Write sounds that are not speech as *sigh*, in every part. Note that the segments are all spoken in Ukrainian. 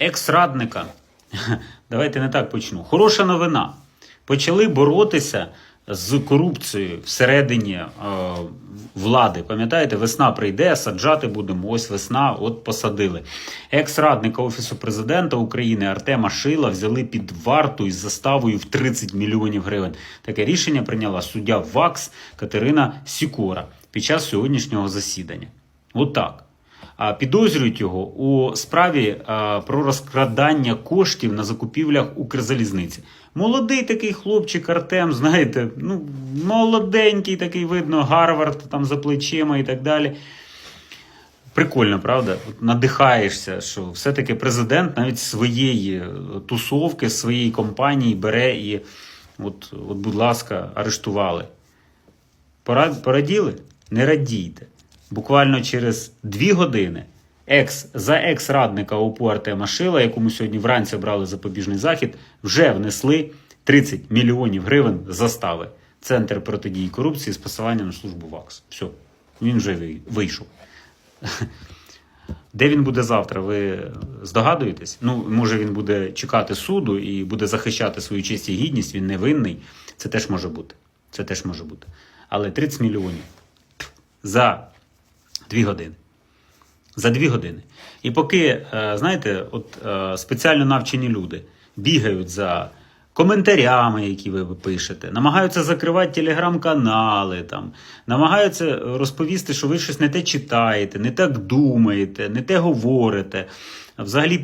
екс-радника. *laughs* Давайте не так почну. Хороша новина. Почали боротися з корупцією всередині е, влади. Пам'ятаєте, весна прийде, саджати будемо. Ось весна, от посадили. Екс-радника Офісу президента України Артема Шила взяли під варту із заставою в 30 мільйонів гривень. Таке рішення прийняла суддя ВАКС Катерина Сікора під час сьогоднішнього засідання. Отак. Підозрюють його у справі про розкрадання коштів на закупівлях Укрзалізниці. Молодий такий хлопчик Артем, знаєте, ну молоденький такий видно, Гарвард там за плечима і так далі. Прикольно, правда? Надихаєшся, що все-таки президент навіть своєї е, тусовки, своєї компанії бере і, от, от будь ласка, арештували. Пораділи? Не радійте. Буквально через дві години екс, за екс-радника ОПУ Артема Шила, якому сьогодні вранці брали запобіжний захід, вже внесли 30 мільйонів гривень застави. Центр протидії корупції з посиланням на службу ВАКС. Все, він вже вийшов. Де він буде завтра, ви здогадуєтесь? Ну, може, він буде чекати суду і буде захищати свою честь і гідність, він невинний. Це теж може бути. Це теж може бути. Але 30 мільйонів за дві години. За дві години. І поки, е, знаєте, от е, спеціально навчені люди бігають за коментарями, які ви пишете, намагаються закривати телеграм-канали, там, намагаються розповісти, що ви щось не те читаєте, не так думаєте, не те говорите. Взагалі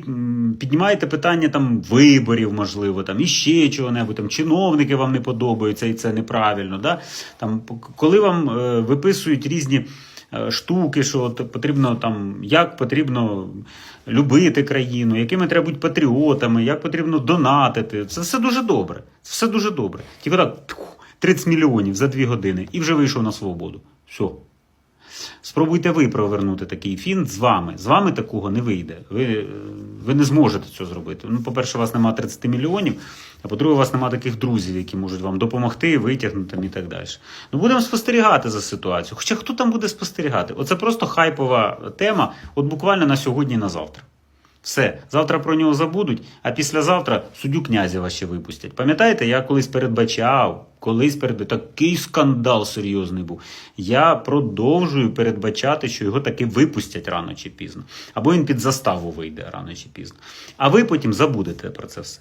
піднімаєте питання там виборів, можливо, там іще чого-небудь, там чиновники вам не подобаються, і це неправильно. Да? Там, коли вам е, виписують різні штуки, що от потрібно там, як потрібно любити країну, якими треба бути патріотами, як потрібно донатити. Це все дуже добре. Це все дуже добре. Тільки так 30 мільйонів за 2 години і вже вийшов на свободу. Все. Спробуйте ви провернути такий фінт з вами. З вами такого не вийде. Ви, е, ви не зможете цього зробити. Ну, по-перше, у вас немає 30 мільйонів, а по-друге, у вас немає таких друзів, які можуть вам допомогти, витягнути і так далі. Ну, будемо спостерігати за ситуацією. Хоча хто там буде спостерігати? Оце просто хайпова тема, от буквально на сьогодні і на завтра. Все, завтра про нього забудуть, а післязавтра суддю Князєва ще випустять. Пам'ятаєте, я колись передбачав, колись передбачав, такий скандал серйозний був. Я продовжую передбачати, що його таки випустять рано чи пізно. Або він під заставу вийде рано чи пізно. А ви потім забудете про це все.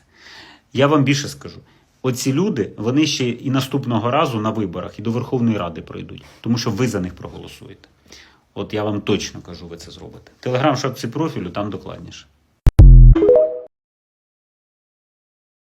Я вам більше скажу. Оці люди, вони ще і наступного разу на виборах і до Верховної Ради пройдуть, тому що ви за них проголосуєте. От я вам точно кажу, ви це зробите. Телеграм шапці профілю, там докладніше.